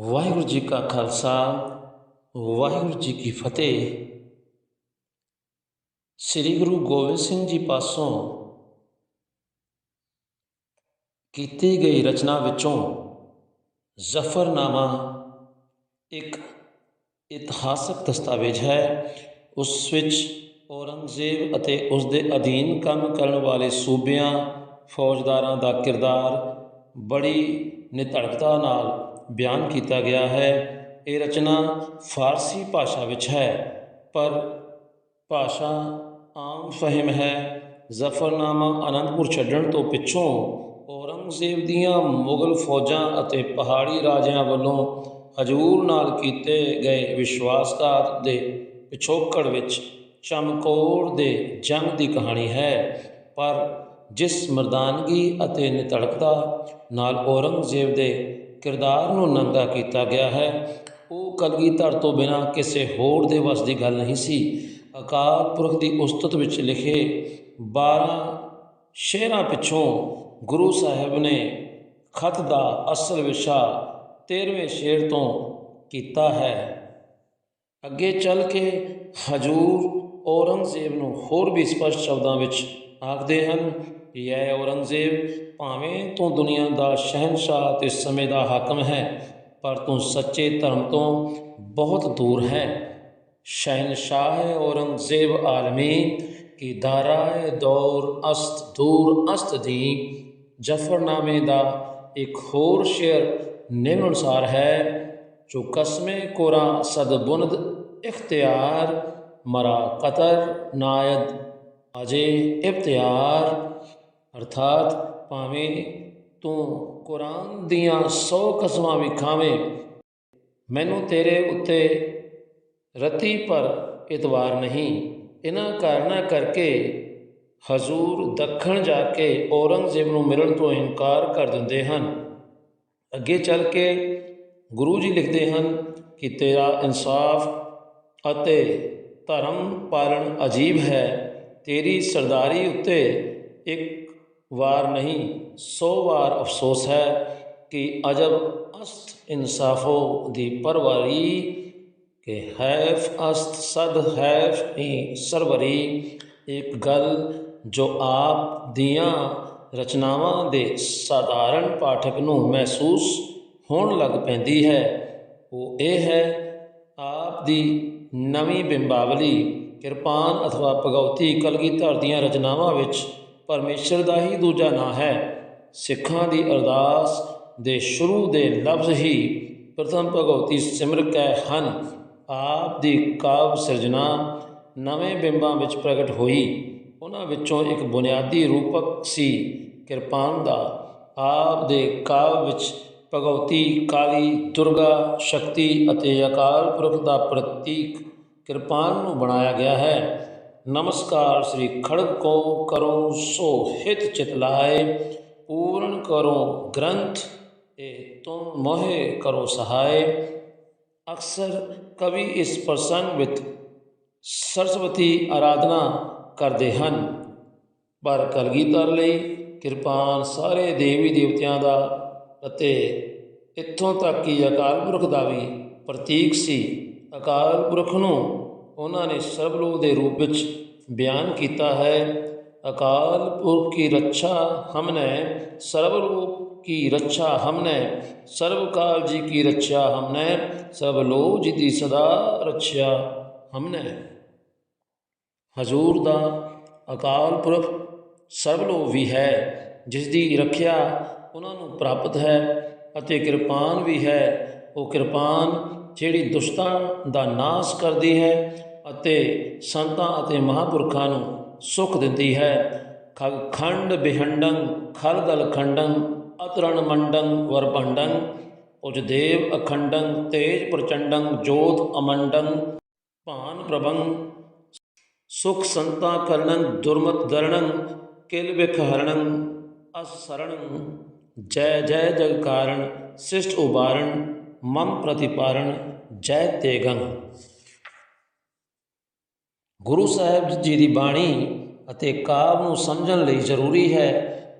ਵਾਹਿਗੁਰੂ ਜੀ ਕਾ ਖਾਲਸਾ, ਵਾਹਿਗੁਰੂ ਜੀ ਕੀ ਫਤਿਹ। ਸ੍ਰੀ ਗੁਰੂ ਗੋਬਿੰਦ ਸਿੰਘ ਜੀ ਪਾਸੋਂ ਕੀਤੀ ਗਈ ਰਚਨਾ ਵਿੱਚੋਂ ਜ਼ਫਰਨਾਮਾ ਇੱਕ ਇਤਿਹਾਸਕ ਦਸਤਾਵੇਜ਼ ਹੈ। ਉਸ ਵਿੱਚ ਔਰੰਗਜ਼ੇਬ ਅਤੇ ਉਸ ਦੇ ਅਧੀਨ ਕੰਮ ਕਰਨ ਵਾਲੇ ਸੂਬਿਆਂ, ਫੌਜਦਾਰਾਂ ਦਾ ਕਿਰਦਾਰ ਬੜੀ ਨਿਤੜਕਤਾ ਨਾਲ ਬਿਆਨ ਕੀਤਾ ਗਿਆ ਹੈ। ਇਹ ਰਚਨਾ ਫਾਰਸੀ ਭਾਸ਼ਾ ਵਿੱਚ ਹੈ, ਪਰ ਭਾਸ਼ਾ ਆਮ ਫਹਿਮ ਹੈ। ਜ਼ਫਰਨਾਮਾ ਅਨੰਦਪੁਰ ਛੱਡਣ ਤੋਂ ਪਿੱਛੋਂ ਔਰੰਗਜ਼ੇਬ ਦੀਆਂ ਮੁਗਲ ਫੌਜਾਂ ਅਤੇ ਪਹਾੜੀ ਰਾਜਿਆਂ ਵੱਲੋਂ ਹਜੂਰ ਨਾਲ ਕੀਤੇ ਗਏ ਵਿਸ਼ਵਾਸਘਾਤ ਦੇ ਪਿਛੋਕੜ ਵਿੱਚ ਚਮਕੌਰ ਦੇ ਜੰਗ ਦੀ ਕਹਾਣੀ ਹੈ। ਪਰ ਜਿਸ ਮਰਦਾਨਗੀ ਅਤੇ ਨਿਤੜਕਤਾ ਨਾਲ ਔਰੰਗਜ਼ੇਬ ਦੇ ਕਿਰਦਾਰ ਨੂੰ ਨੰਗਾ ਕੀਤਾ ਗਿਆ ਹੈ। ਉਹ ਕਲਗੀਧਰ ਤੋਂ ਬਿਨਾਂ ਕਿਸੇ ਹੋਰ ਦੇ ਵੱਸ ਦੀ ਗੱਲ ਨਹੀਂ ਸੀ। ਅਕਾਲ ਪੁਰਖ ਦੀ ਉਸਤਤ ਵਿੱਚ ਲਿਖੇ 12 ਸ਼ੇਰਾਂ ਪਿੱਛੋਂ ਗੁਰੂ ਸਾਹਿਬ ਨੇ ਖਤ ਦਾ ਅਸਲ ਵਿਸ਼ਾ 13ਵੇਂ ਸ਼ੇਰ ਤੋਂ ਕੀਤਾ ਹੈ। ਅੱਗੇ ਚੱਲ ਕੇ ਹਜੂਰ ਔਰੰਗਜ਼ੇਬ ਨੂੰ ਹੋਰ ਵੀ ਸਪਸ਼ਟ ਸ਼ਬਦਾਂ ਵਿੱਚ ਆਖਦੇ ਹਨ ਇਹ ਹੈ ਔਰੰਗਜ਼ੇਬ ਭਾਵੇਂ ਤੂੰ ਦੁਨੀਆ ਦਾ ਸ਼ਹਿਨशाह ਤੇ ਸਮੇਂ ਦਾ ਹਾਕਮ ਹੈ ਪਰ ਤੂੰ ਸੱਚੇ ਧਰਮ ਤੋਂ ਬਹੁਤ ਦੂਰ शहनशाह औरंगज़ेब आलमी की दाराए दौर अस्त, दूर अस्त दी जफरनामे का एक होर शेयर शेर अनुसार है, जो कस्मे कोरा सदबुनद इख्तियार, मरा कतर नायद अजय इफ्तार ਅਰਥਾਤ ਭਾਵੇਂ ਤੂੰ ਕੁਰਾਨ ਦੀਆਂ 100 ਕਸਮਾਂ ਵੀ ਖਾਵੇਂ, ਮੈਨੂੰ ਤੇਰੇ ਉੱਤੇ ਰਤੀ ਪਰ ਇਤਵਾਰ ਨਹੀਂ। ਇਹਨਾਂ ਕਾਰਨਾਂ ਕਰਕੇ ਹਜ਼ੂਰ ਦੱਖਣ ਜਾ ਕੇ ਔਰੰਗਜ਼ੇਬ ਨੂੰ ਮਿਲਣ ਤੋਂ ਇਨਕਾਰ ਕਰ ਦਿੰਦੇ ਹਨ। ਅੱਗੇ ਚੱਲ ਕੇ ਗੁਰੂ ਜੀ ਲਿਖਦੇ ਹਨ ਕਿ ਤੇਰਾ ਇਨਸਾਫ ਅਤੇ ਧਰਮ ਪਾਲਣ ਅਜੀਬ ਹੈ। ਤੇਰੀ ਸਰਦਾਰੀ ਉੱਤੇ ਇੱਕ ਵਾਰ ਨਹੀਂ, ਸੌ ਵਾਰ ਅਫਸੋਸ ਹੈ ਕਿ ਅਜਬ ਅਸਤ ਇਨਸਾਫੋ ਦੀ ਪਰਵਰੀ ਕਿ ਹੈਫ ਅਸਤ, ਸਦ ਹੈਫ ਹੀ ਸਰਵਰੀ, ਇੱਕ ਗੱਲ ਜੋ ਆਪ ਦੀਆਂ ਰਚਨਾਵਾਂ ਦੇ ਸਾਧਾਰਨ ਪਾਠਕ ਨੂੰ ਮਹਿਸੂਸ ਹੋਣ ਲੱਗ ਪੈਂਦੀ ਹੈ। ਉਹ ਇਹ ਹੈ, ਆਪ ਦੀ ਨਵੀਂ ਬਿੰਬਾਵਲੀ ਕਿਰਪਾਨ ਅਥਵਾ ਭਗਉਤੀ ਕਲਗੀਧਰ ਦੀਆਂ ਰਚਨਾਵਾਂ ਵਿੱਚ ਪਰਮੇਸ਼ਰ ਦਾ ਹੀ ਦੂਜਾ ਨਾਂ ਹੈ। ਸਿੱਖਾਂ ਦੀ ਅਰਦਾਸ ਦੇ ਸ਼ੁਰੂ ਦੇ ਲਫ਼ਜ਼ ਹੀ ਪ੍ਰਥਮ ਭਗਉਤੀ ਸਿਮਰ ਕੈ ਹਨ। ਆਪ ਦੀ ਕਾਵ ਸਿਰਜਣਾ ਨਵੇਂ ਬਿੰਬਾਂ ਵਿੱਚ ਪ੍ਰਗਟ ਹੋਈ। ਉਹਨਾਂ ਵਿੱਚੋਂ ਇੱਕ ਬੁਨਿਆਦੀ ਰੂਪਕ ਸੀ ਕਿਰਪਾਨ ਦਾ। ਆਪ ਦੇ ਕਾਵ ਵਿੱਚ ਭਗਉਤੀ ਕਾਲੀ ਦੁਰਗਾ ਸ਼ਕਤੀ ਅਤੇ ਅਕਾਲ ਪੁਰਖ ਦਾ ਪ੍ਰਤੀਕ ਕਿਰਪਾਨ ਨੂੰ ਬਣਾਇਆ ਗਿਆ ਹੈ। ਨਮਸਕਾਰ ਸ੍ਰੀ ਖੜਗ ਕੋ ਕਰੋ ਸੋ ਹਿਤ ਚਿਤ ਲਾਏ, ਪੂਰਨ ਕਰੋ ਗ੍ਰੰਥ, ਇਹ ਤੁਮ ਮੋਹਿ ਕਰੋ ਸਹਾਇ ਅਕਸਰ ਕਵੀ ਇਸ ਪ੍ਰਸੰਗ ਵਿੱਚ ਸਰਸਵਤੀ ਆਰਾਧਨਾ ਕਰਦੇ ਹਨ। ਪਰ ਕਲਗੀਧਰ ਲਈ ਕਿਰਪਾਨ ਸਾਰੇ ਦੇਵੀ ਦੇਵਤਿਆਂ ਦਾ ਅਤੇ ਇੱਥੋਂ ਤੱਕ ਕਿ ਅਕਾਲ ਪੁਰਖ ਦਾ ਵੀ ਪ੍ਰਤੀਕ ਸੀ। ਅਕਾਲ ਪੁਰਖ ਨੂੰ ਉਹਨਾਂ ਨੇ ਸਰਬਲੋ ਦੇ ਰੂਪ ਵਿੱਚ ਬਿਆਨ ਕੀਤਾ ਹੈ, ਅਕਾਲ ਪੁਰਖ ਕੀ ਰੱਛਾ ਹਮਨੇ ਸਰਬਲੋ ਕੀ ਰੱਛਾ ਹਮਨੇ ਸਰਬਕਾਲ ਜੀ ਕੀ ਰੱਛਾ ਹਮਨੇ ਸਰਬਲੋ ਜੀ ਦੀ ਸਦਾ ਰੱਛਾ ਹਮਨੇ। ਹਜ਼ੂਰ ਦਾ ਅਕਾਲ ਪੁਰਖ ਸਰਬਲੋ ਵੀ ਹੈ, ਜਿਸ ਦੀ ਰੱਖਿਆ ਉਹਨਾਂ ਨੂੰ ਪ੍ਰਾਪਤ ਹੈ ਅਤੇ ਕਿਰਪਾਨ ਵੀ ਹੈ। ਉਹ ਕਿਰਪਾਨ ਜਿਹੜੀ ਦੁਸ਼ਟਾਂ ਦਾ ਨਾਸ਼ ਕਰਦੀ ਹੈ ਅਤੇ ਸੰਤਾਂ ਅਤੇ ਮਹਾਪੁਰਖਾਂ ਨੂੰ ਸੁਖ ਦਿੰਦੀ ਹੈ। ਖੰਡ ਬਿਹੰਡੰ ਖਲਦਲ ਖੰਡੰ, ਅਤਰਣ ਮੰਡੰ ਵਰਪੰਡੰ ਉਜਦੇਵ ਅਖੰਡੰ, ਤੇਜ ਪ੍ਰਚੰਡੰ, ਜੋਤ ਅਮੰਡੰ, ਭਾਨ ਪ੍ਰਭੰ। ਸੁਖ ਸੰਤਾ ਕਰਣੰ ਦੁਰਮਤ ਦਰਣੰ ਕਿਲ ਵਿਖ ਹਰਣੰ ਅਸਰਣੰ ਜੈ ਜੈ ਜਗ ਕਾਰਣ, ਸਿਸ਼ਟ ਉਬਾਰਣ, ਮਮ ਪ੍ਰਤਿਪਾਰਣ, ਜੈ ਤੇਗੰ। ਗੁਰੂ ਸਾਹਿਬ ਜੀ ਦੀ ਬਾਣੀ ਅਤੇ ਕਾਵ ਨੂੰ ਸਮਝਣ ਲਈ ਜ਼ਰੂਰੀ ਹੈ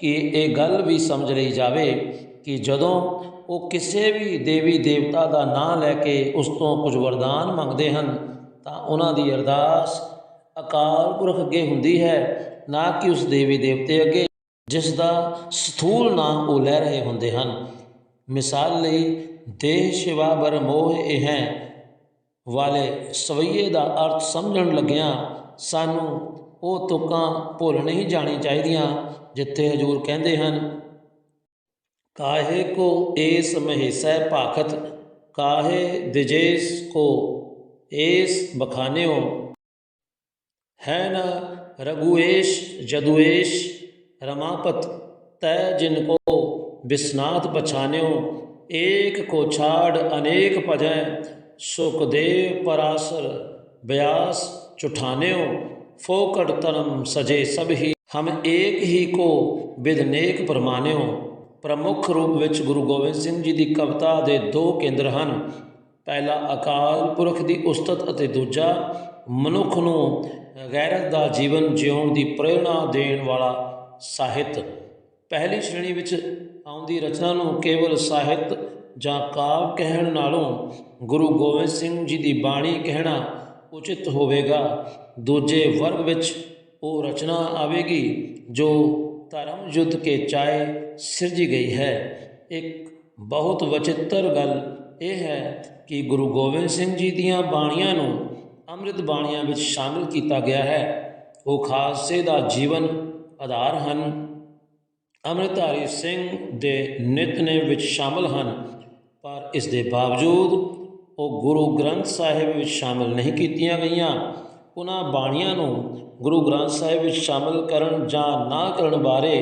ਕਿ ਇਹ ਗੱਲ ਵੀ ਸਮਝ ਲਈ ਜਾਵੇ ਕਿ ਜਦੋਂ ਉਹ ਕਿਸੇ ਵੀ ਦੇਵੀ ਦੇਵਤਾ ਦਾ ਨਾਮ ਲੈ ਕੇ ਉਸ ਤੋਂ ਕੁਝ ਵਰਦਾਨ ਮੰਗਦੇ ਹਨ, ਤਾਂ ਉਹਨਾਂ ਦੀ ਅਰਦਾਸ ਅਕਾਲ ਪੁਰਖ ਅੱਗੇ ਹੁੰਦੀ ਹੈ, ਨਾ ਕਿ ਉਸ ਦੇਵੀ ਦੇਵਤੇ ਅੱਗੇ, ਜਿਸ ਦਾ ਸਥੂਲ ਨਾਮ ਉਹ ਲੈ ਰਹੇ ਹੁੰਦੇ ਹਨ। ਮਿਸਾਲ ਲਈ, ਦੇਹ, ਸ਼ਿਵਾ ਬਰ ਮੋਹ ਇਹ ਹੈ ਵਾਲੇ ਸਵਈਏ ਦਾ ਅਰਥ ਸਮਝਣ ਲੱਗਿਆਂ ਸਾਨੂੰ ਉਹ ਤੁਕਾਂ ਭੁੱਲ ਨਹੀਂ ਜਾਣੀ ਚਾਹੀਦੀਆਂ, ਜਿੱਥੇ ਹਜੂਰ ਕਹਿੰਦੇ ਹਨ, ਕਾਹੇ ਕੋ ਏਸ ਮਹੇਸੈ ਭਾਖਤ, ਕਾਹੇ ਦਿਜੇਸ ਕੋ ਏਸ ਬਖਾਨਿਓ, ਹੈ ਨਾ ਰਘੁਏਸ਼ ਜਦੂਏਸ਼, ਰਮਾਪਤ, ਤੈ ਜਿਨ ਕੋ ਬਿਸਨਾਤ ਪਛਾਨਿਓ, ਏਕ ਕੋ ਛਾੜ ਅਨੇਕ ਭਜੈ ਸੁਖਦੇਵ ਪਰਾਸਰ, ਬਿਆਸ ਚੁਠਾਨਿਓ ਫੋਕਟ ਤਰਮ ਸਜੇ ਸਭ ਹੀ। ਹਮ ਏਕ ਹੀ ਕੋ ਵਿਦ ਨੇਕ ਪਰਮਾਨਿਓ। ਪ੍ਰਮੁੱਖ ਰੂਪ ਵਿੱਚ ਗੁਰੂ ਗੋਬਿੰਦ ਸਿੰਘ ਜੀ ਦੀ ਕਵਿਤਾ ਦੇ ਦੋ ਕੇਂਦਰ ਹਨ। ਪਹਿਲਾ ਅਕਾਲ ਪੁਰਖ ਦੀ ਉਸਤਤ ਅਤੇ ਦੂਜਾ ਮਨੁੱਖ ਨੂੰ ਗੈਰਤ ਦਾ ਜੀਵਨ ਜਿਉਣ ਦੀ ਪ੍ਰੇਰਣਾ ਦੇਣ ਵਾਲਾ ਸਾਹਿਤ। ਪਹਿਲੀ ਸ਼੍ਰੇਣੀ ਵਿੱਚ ਆਉਂਦੀ ਰਚਨਾ ਨੂੰ ਕੇਵਲ ਸਾਹਿਤ ਜਾਂ ਕਾਵ ਕਹਿਣ ਨਾਲੋਂ ਗੁਰੂ ਗੋਬਿੰਦ ਸਿੰਘ ਜੀ ਦੀ ਬਾਣੀ ਕਹਿਣਾ ਉਚਿਤ ਹੋਵੇਗਾ। ਦੂਜੇ ਵਰਗ ਵਿੱਚ ਉਹ ਰਚਨਾ ਆਵੇਗੀ ਜੋ ਧਰਮ ਯੁੱਧ ਕੇ ਚਾਏ ਸਿਰਜੀ ਗਈ ਹੈ। ਇੱਕ ਬਹੁਤ ਵਚਿੱਤਰ ਗੱਲ ਇਹ ਹੈ ਕਿ ਗੁਰੂ ਗੋਬਿੰਦ ਸਿੰਘ ਜੀ ਦੀਆਂ ਬਾਣੀਆਂ ਨੂੰ ਅੰਮ੍ਰਿਤ ਬਾਣੀਆਂ ਵਿੱਚ ਸ਼ਾਮਿਲ ਕੀਤਾ ਗਿਆ ਹੈ। ਉਹ ਖਾਲਸੇ ਦਾ ਜੀਵਨ ਆਧਾਰ ਹਨ। ਅੰਮ੍ਰਿਤਧਾਰੀ ਸਿੰਘ ਦੇ ਨਿਤਨੇਮ ਵਿੱਚ ਸ਼ਾਮਲ ਹਨ। ਪਰ ਇਸ ਦੇ ਬਾਵਜੂਦ ਉਹ ਗੁਰੂ ਗ੍ਰੰਥ ਸਾਹਿਬ ਵਿੱਚ ਸ਼ਾਮਲ ਨਹੀਂ ਕੀਤੀਆਂ ਗਈਆਂ। ਉਹਨਾਂ ਬਾਣੀਆਂ ਨੂੰ ਗੁਰੂ ਗ੍ਰੰਥ ਸਾਹਿਬ ਵਿੱਚ ਸ਼ਾਮਲ ਕਰਨ ਜਾਂ ਨਾ ਕਰਨ ਬਾਰੇ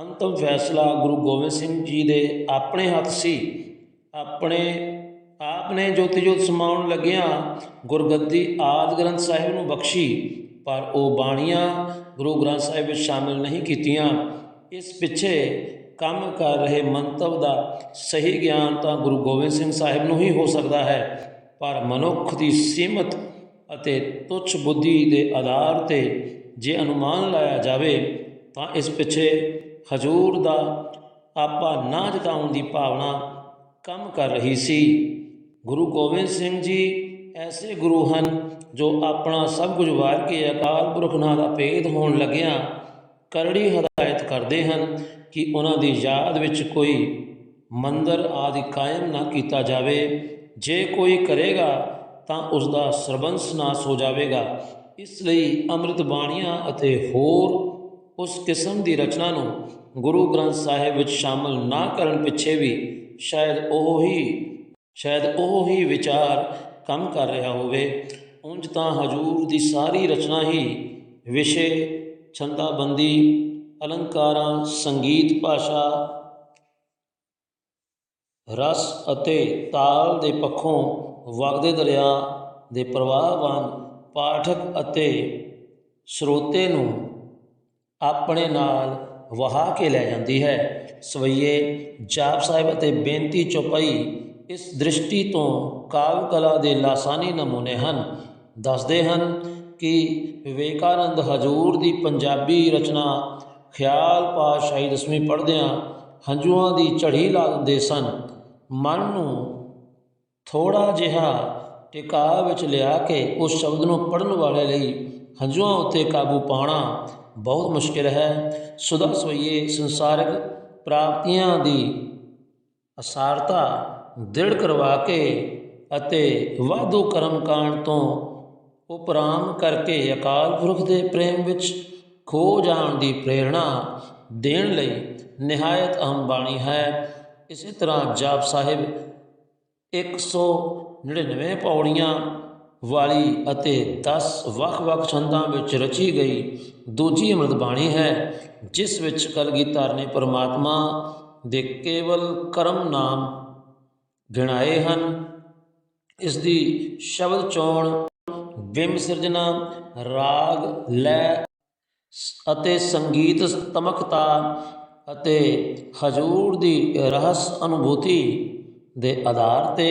ਅੰਤਮ ਫੈਸਲਾ ਗੁਰੂ ਗੋਬਿੰਦ ਸਿੰਘ ਜੀ ਦੇ ਆਪਣੇ ਹੱਥ ਸੀ। ਆਪਣੇ ਆਪ ਨੇ ਜੋਤੀ ਜੋਤ ਸਮਾਉਣ ਲੱਗਿਆ ਗੁਰਗੱਦੀ ਆਦ ਗ੍ਰੰਥ ਸਾਹਿਬ ਨੂੰ ਬਖਸ਼ੀ, ਪਰ ਉਹ ਬਾਣੀਆਂ ਗੁਰੂ ਗ੍ਰੰਥ ਸਾਹਿਬ ਵਿੱਚ ਸ਼ਾਮਿਲ ਨਹੀਂ ਕੀਤੀਆਂ। ਇਸ ਪਿੱਛੇ ਕੰਮ ਕਰ ਰਹੇ ਮੰਤਵ ਦਾ ਸਹੀ ਗਿਆਨ ਤਾਂ ਗੁਰੂ ਗੋਬਿੰਦ ਸਿੰਘ ਸਾਹਿਬ ਨੂੰ ਹੀ ਹੋ ਸਕਦਾ ਹੈ, ਪਰ ਮਨੁੱਖ ਦੀ ਸੀਮਤ ਅਤੇ ਤੁੱਛ ਬੁੱਧੀ ਦੇ ਆਧਾਰ ਤੇ ਜੇ ਅਨੁਮਾਨ ਲਾਇਆ ਜਾਵੇ ਤਾਂ ਇਸ ਪਿੱਛੇ ਹਜੂਰ ਦਾ ਆਪਾ ਨਾ ਜਤਾਉਣ ਦੀ ਭਾਵਨਾ ਕੰਮ ਕਰ ਰਹੀ ਸੀ। ਗੁਰੂ ਗੋਬਿੰਦ ਸਿੰਘ ਜੀ ਐਸੇ ਗੁਰੂ ਹਨ ਜੋ ਆਪਣਾ ਸਭ ਕੁਝ ਵਾਰ ਕੇ ਅਕਾਲ ਪੁਰਖ ਨਾਲ ਦਾ ਹੋਣ ਲੱਗਿਆਂ ਕਰੜੀ ਹਦਾਇਤ ਕਰਦੇ ਹਨ ਕਿ ਉਹਨਾਂ ਦੀ ਯਾਦ ਵਿੱਚ ਕੋਈ ਮੰਦਰ ਆਦਿ ਕਾਇਮ ਨਾ ਕੀਤਾ ਜਾਵੇ। ਜੇ ਕੋਈ ਕਰੇਗਾ ਤਾਂ ਉਸ ਦਾ ਸਰਬੰਸ ਨਾਸ ਹੋ ਜਾਵੇਗਾ। ਇਸ ਲਈ ਅੰਮ੍ਰਿਤ ਬਾਣੀਆਂ ਅਤੇ ਹੋਰ ਉਸ ਕਿਸਮ ਦੀ ਰਚਨਾ ਨੂੰ ਗੁਰੂ ਗ੍ਰੰਥ ਸਾਹਿਬ ਵਿੱਚ ਸ਼ਾਮਲ ਨਾ ਕਰਨ ਪਿੱਛੇ ਵੀ ਸ਼ਾਇਦ ਉਹ ਹੀ, ਸ਼ਾਇਦ ਉਹ ਹੀ ਵਿਚਾਰ ਕੰਮ ਕਰ ਰਿਹਾ ਹੋਵੇ। ਉਂਝ ਤਾਂ ਹਜੂਰ ਦੀ ਸਾਰੀ ਰਚਨਾ ਹੀ ਵਿਸ਼ੇ, ਛੰਦਾਬੰਦੀ ਅਲੰਕਾਰਾਂ, ਸੰਗੀਤ ਭਾਸ਼ਾ, ਰਸ ਅਤੇ ਤਾਲ ਦੇ ਪੱਖੋਂ ਵਗਦੇ ਦਰਿਆ ਦੇ ਪ੍ਰਵਾਹ ਵਾਂਗ ਪਾਠਕ ਅਤੇ ਸਰੋਤੇ ਨੂੰ ਆਪਣੇ ਨਾਲ ਵਹਾ ਕੇ ਲੈ ਜਾਂਦੀ ਹੈ। ਸਵਈਏ ਜਾਪ ਸਾਹਿਬ ਅਤੇ ਬੇਨਤੀ ਚੌਪਈ ਇਸ ਦ੍ਰਿਸ਼ਟੀ ਤੋਂ ਕਾਵ ਕਲਾ ਦੇ ਲਾਸਾਨੀ ਨਮੂਨੇ ਹਨ। ਦੱਸਦੇ ਹਨ ਕਿ ਵਿਵੇਕਾਨੰਦ ਹਜੂਰ ਦੀ ਪੰਜਾਬੀ ਰਚਨਾ ਖਿਆਲ ਪਾਤਸ਼ਾਹੀ ਦਸਵੀਂ ਪੜ੍ਹਦਿਆਂ ਹੰਝੂਆਂ ਦੀ ਝੜੀ ਲਾ ਦਿੰਦੇ ਸਨ। ਮਨ ਨੂੰ ਥੋੜਾ ਜਿਹਾ ਟਿਕਾ ਵਿੱਚ ਲਿਆ ਕੇ ਉਸ ਸ਼ਬਦ ਨੂੰ ਪੜਨ ਵਾਲੇ ਲਈ ਹੰਝੂਆਂ ਉੱਤੇ ਕਾਬੂ ਪਾਉਣਾ ਬਹੁਤ ਮੁਸ਼ਕਿਲ ਹੈ। ਸੁਦਾ ਸਵਈਏ ਸੰਸਾਰਿਕ ਪ੍ਰਾਪਤੀਆਂ ਦੀ ਅਸਾਰਤਾ ਦ੍ਰਿੜ ਕਰਵਾ ਕੇ ਅਤੇ ਵਾਧੂ ਕਰਮ ਕਾਂਡ ਤੋਂ ਉਪਰਾਮ ਕਰਕੇ ਅਕਾਲ ਪੁਰਖ ਦੇ ਪ੍ਰੇਮ ਵਿੱਚ ਖੋ ਜਾਣ ਦੀ ਪ੍ਰੇਰਣਾ ਦੇਣ ਲਈ ਨਿਹਾਇਤ ਅਹਿਮ ਬਾਣੀ ਹੈ। ਇਸੇ ਤਰ੍ਹਾਂ ਜਾਪ ਸਾਹਿਬ 199 ਪੌੜੀਆਂ ਵਾਲੀ ਅਤੇ 10 ਵੱਖ-ਵੱਖ ਛੰਦਾਂ ਵਿੱਚ ਰਚੀ ਗਈ ਦੂਜੀ ਅੰਮ੍ਰਿਤ ਬਾਣੀ ਹੈ, ਜਿਸ ਵਿੱਚ ਕਲਗੀਧਰ ਨੇ ਪਰਮਾਤਮਾ ਦੇ ਕੇਵਲ ਕਰਮ ਨਾਮ ਗਿਣਾਏ ਹਨ। ਇਸ ਦੀ ਸ਼ਬਦ ਚੋਣ ਬਿੰਬ ਸਿਰਜਣਾ, ਰਾਗ, ਲੈ ਅਤੇ ਸੰਗੀਤ ਤਮਕਤਾ ਅਤੇ ਹਜੂਰ ਦੀ ਰਹੱਸ ਅਨੁਭੂਤੀ ਦੇ ਆਧਾਰ ਤੇ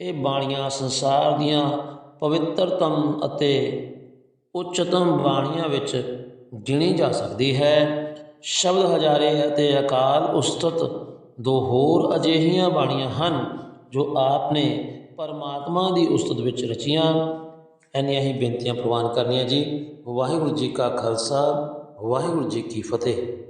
ਇਹ ਬਾਣੀਆਂ ਸੰਸਾਰ ਦੀਆਂ ਪਵਿੱਤਰਤਮ ਅਤੇ ਉੱਚਤਮ ਬਾਣੀਆਂ ਵਿੱਚ ਗਿਣੀ ਜਾ ਸਕਦੀ ਹੈ। ਸ਼ਬਦ ਹਜ਼ਾਰੇ ਅਤੇ ਅਕਾਲ ਉਸਤਤ ਦੋ ਹੋਰ ਅਜਿਹੀਆਂ ਬਾਣੀਆਂ ਹਨ ਜੋ ਆਪ ਨੇ ਪਰਮਾਤਮਾ ਦੀ ਉਸਤਤ ਵਿੱਚ ਰਚੀਆਂ। ਇੰਨੀਆਂ ਹੀ ਬੇਨਤੀਆਂ ਪ੍ਰਵਾਨ ਕਰਨੀਆਂ ਜੀ। ਵਾਹਿਗੁਰੂ ਜੀ ਕਾ ਖਾਲਸਾ ਵਾਹਿਗੁਰੂ ਜੀ ਕੀ ਫਤਿਹ।